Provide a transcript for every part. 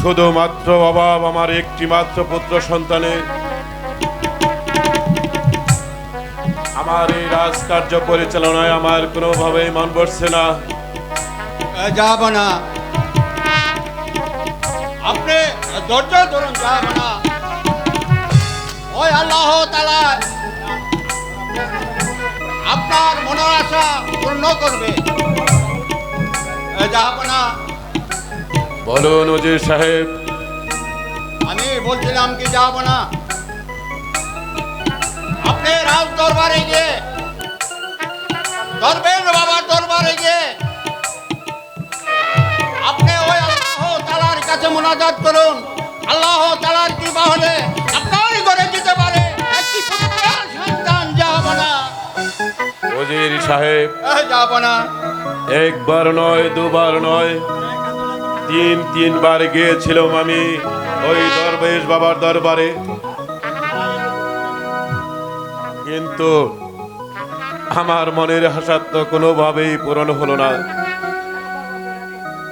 শুধুমাত্র অভাব আমার একটি মাত্র পুত্র সন্তানে। আমার এই রাজকার্য পরিচালনায় আমার কোনোভাবেই মন বসছে না। যাব না। আপনি ধৈর্য ধরুন, যাব না। ওই আল্লাহ তালা আপনার মনের আশা পূর্ণ করবে। যাব না। বলুন উজির সাহেব। আমি বলছিলাম কি যাব না? আপনি রাজ দরবারে গিয়ে দরবেশ বাবার দরবারে গিয়ে আপনি ওই আল্লাহ তালার কাছে মোনাজাত করুন। আল্লাহ তালার কৃপা হলে আপনারই ঘরে যেতে পারে। একটি পুত্রের সন্তান যাব না। উজির সাহেব যাব না। একবার নয় দুবার নয়। তিন, তিনবার গিয়েছিলাম আমি ওই দরবেশ বাবার দরবারে। কিন্তু আমার মনের আশা তো কোনোভাবেই পূরণ হলো না।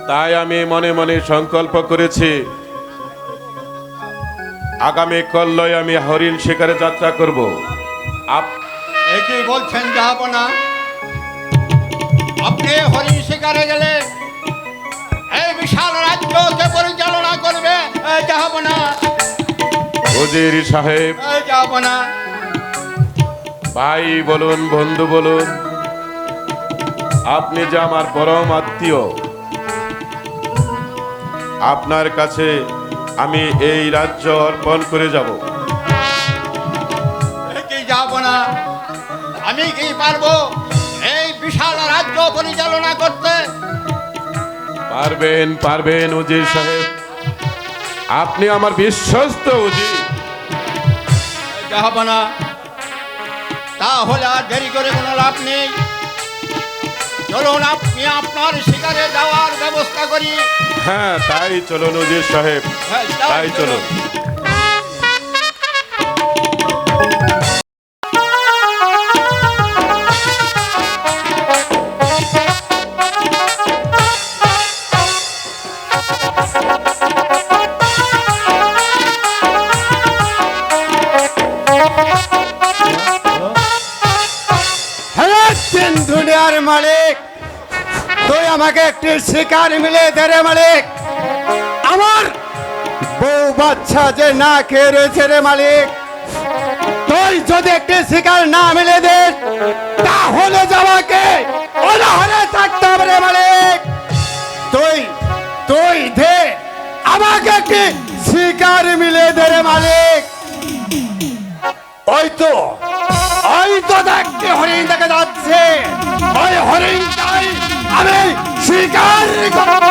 তাই আমি মনে মনে সংকল্প করেছি, আগামী কল্লয় আমি হরিণ শিকারে যাত্রা করব। আপ- বলছেন যাব না আপনি হরিণ শিকারে গেলে এই বিশাল রাজ্যকে পরিচালনা করবে? যাব না উজির সাহেব যাব না ভাই বলুন বন্ধু বলুন আপনি যে আমার পরম আত্মীয় আপনার কাছে আমি এই রাজ্য অর্পণ করে যাব। যাব না আমি কি পারব? এই বিশাল রাজ্য পরিচালনা করতে পারবেন পারবেন উজির সাহেব। আপনি আমার বিশ্বস্ত উজি হবে না তাহলে আর দেরি করে কোনো লাভ নেই। চলুন আপনি আপনার শিকারে যাওয়ার ব্যবস্থা করি। হ্যাঁ তাই চলুন উজির সাহেব। হ্যাঁ, তাই চলুন। মালিক। তুই আমাকে একটি শিকার মিলে দে রে মালিক। আমার বউ বাচ্চা যে না খেয়ে রয়েছে রে মালিক। তুই যদি একটি শিকার না মিলে দে, তাহলে যাওয়াকে অনাহারে থাকতে হবে রে মালিক। তুই তুই দে, আমাকে একটি শিকার মিলে দে রে মালিক। ওই তো ওই তো দেখতে হরিণ দেখা যাচ্ছে। ওই হরিণটাই আমি করব।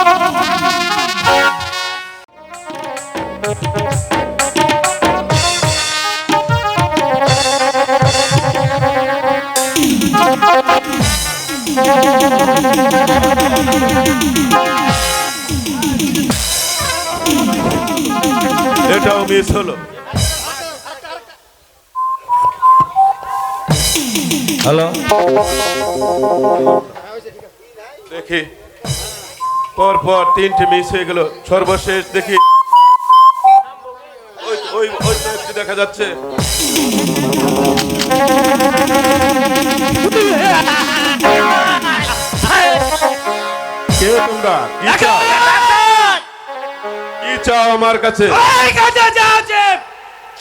এটাও মিস হলো হ্যালো? দেখি। পর পর তিনটে মিস হয়ে গেল। সর্বশেষ দেখি। ওই ওই একটু দেখা যাচ্ছে। কে তোমরা? কি চাও? কি চাও আমার কাছে?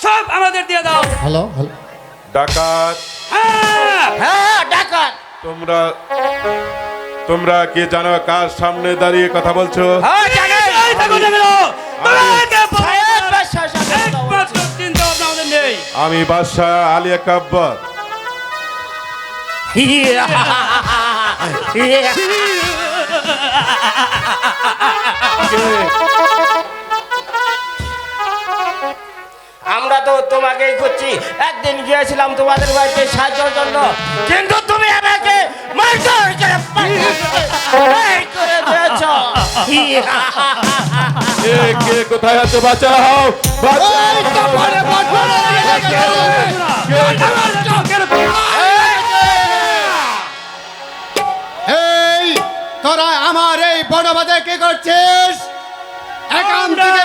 সব আমাদের দিয়ে দাও। Hello hello. হ্যাঁ হ্যাঁ ডাকাত। তোমরা তোমরা কি জানো কার সামনে দাঁড়িয়ে কথা বলছো? হ্যাঁ আমি বাদশাহ আলিয়া কাব্বর আমরা তো তোমাকেই করছি একদিন গিয়েছিলাম তোমাদের বাড়িতে সাহায্যের জন্য। কিন্তু তুমি মারধর করে বের করে দিয়েছ কে কোথায় আছে? বাঁচাও। বাঁচাও। এই তোরা আমার এই বড় বাদে কি করছিস? এখান থেকে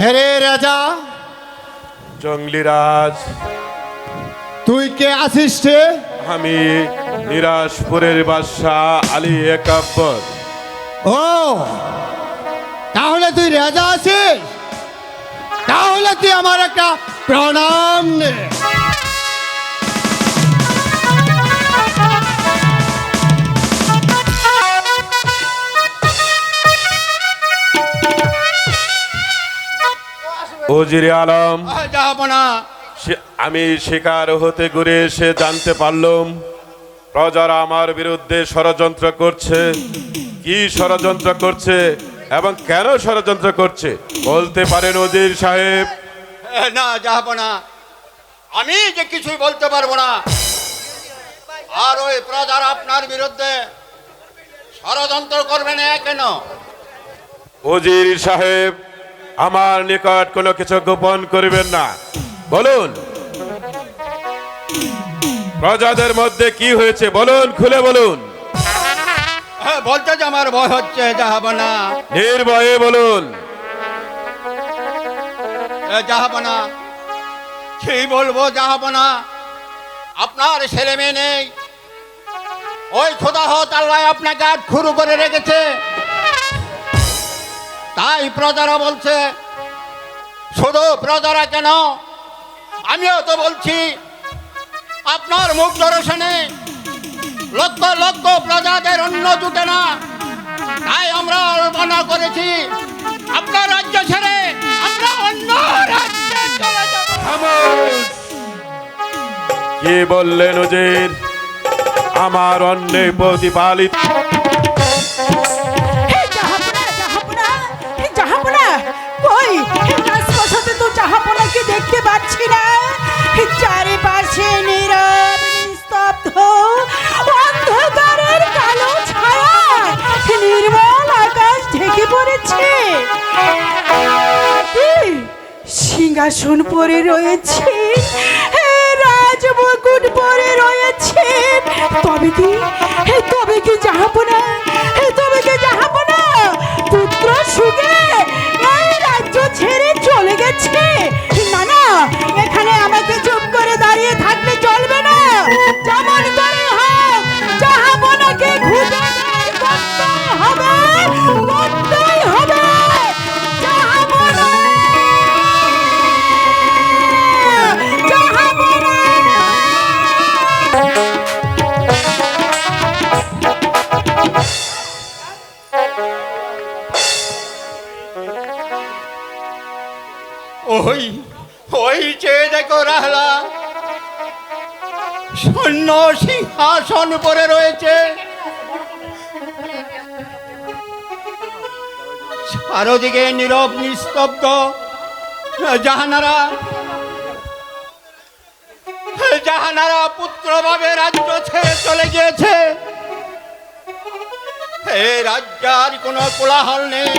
হেরে রাজা জঙ্গলিরাজ তুই কে আসিস আমি নিরাজপুরের বাদশাহ আলী একাব্বর। ও তাহলে তুই রাজা আছিস? তাহলে তুই আমার একটা প্রণাম নে। ওজিরে আলম। আমি শিকার হতে ঘুরে এসে জানতে পারলাম প্রজারা আমার বিরুদ্ধে ষড়যন্ত্র করছে। কি ষড়যন্ত্র করছে এবং কেন ষড়যন্ত্র করছে বলতে পারেন ওজির সাহেব। না যাহাপনা। আমি যে কিছুই বলতে পারব না। আর ওই প্রজার আপনার বিরুদ্ধে ষড়যন্ত্র করবে না কেন? ওজির সাহেব আমার নিকট কোনো কিছু গোপন করবেন না। বলুন। প্রজাদের মধ্যে কি হয়েছে? বলুন খুলে বলুন। হ্যাঁ, বলতে যে আমার ভয় হচ্ছে যাহাপনা নির্ভয়ে বলুন। যাহাপনা কি বলব যাহাপনা আপনার ছেলে মেয়ে নেই। ওই খোদা হত আল্লাহ আপনাকে আট খুরু করে রেখেছে। তাই প্রজারা বলছে, শুধু প্রজারা কেন? আমিও তো বলছি, আপনার মুখ দর্শনে লক্ষ লক্ষ প্রজাদের অন্য জুটে না। তাই আমরা আলোচনা করেছি, আপনার রাজ্য ছেড়ে আমরা অন্য! কি বললেন ওজির আমার অন্যে প্রতিপালিত সিংহাসন পরে রয়েছে। রাজমুকুট পরে রয়েছে। তবে কি? তবে কি না তবে কি জাহাপনা? পুত্র সুগে রাজ্য ছেড়ে চলে গেছে। না না, এখানে ওই ওই চেয়ে দেখো রাহলা শূন্য সিংহাসন পরে রয়েছে। চারদিকে নীরব, নিস্তব্ধ জাহানারা। জাহানারা পুত্রভাবে রাজ্য ছেড়ে চলে গিয়েছে। এই রাজ্য কোনো কোলাহল নেই।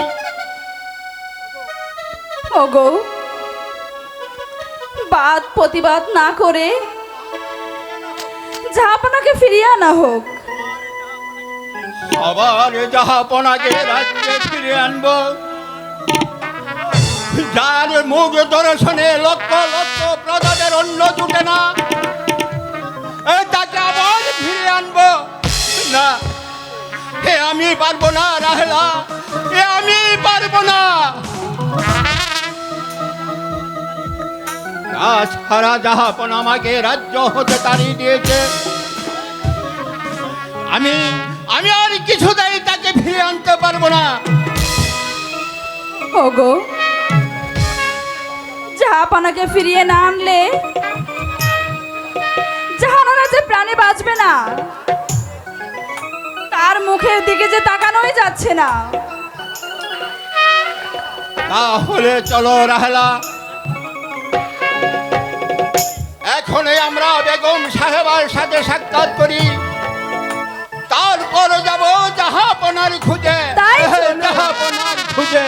ওগো বাদ প্রতিবাদ না করে জাহাপনাকে ফিরিয়ে আনা হোক। আবার জাহাপনাকে রাজ্যে ফিরে আনব। যার মুখ দর্শনে লক্ষ লক্ষ প্রজাদের অন্য জুটে না তাকে আবার ফিরে আনব। না, এ আমি পারব না, রাহেলা, এ আমি পারব না। তাছাড়া জাহাপন আমাকে রাজ্য হতে তাড়িয়ে দিয়েছে। আমি আমি আর কিছুতেই তাকে ফিরে আনতে পারব না। ওগো জাহাপনাকে ফিরিয়ে না আনলে জাহানারা যে প্রাণে বাঁচবে না তার মুখের দিকে যে তাকানোই যাচ্ছে না। তাহলে চলো রাহেলা সাহেবার সাথে সাক্ষাৎ করি। তারপর যাব জাহাপনার খুঁজে। জাহাপনার খুঁজে।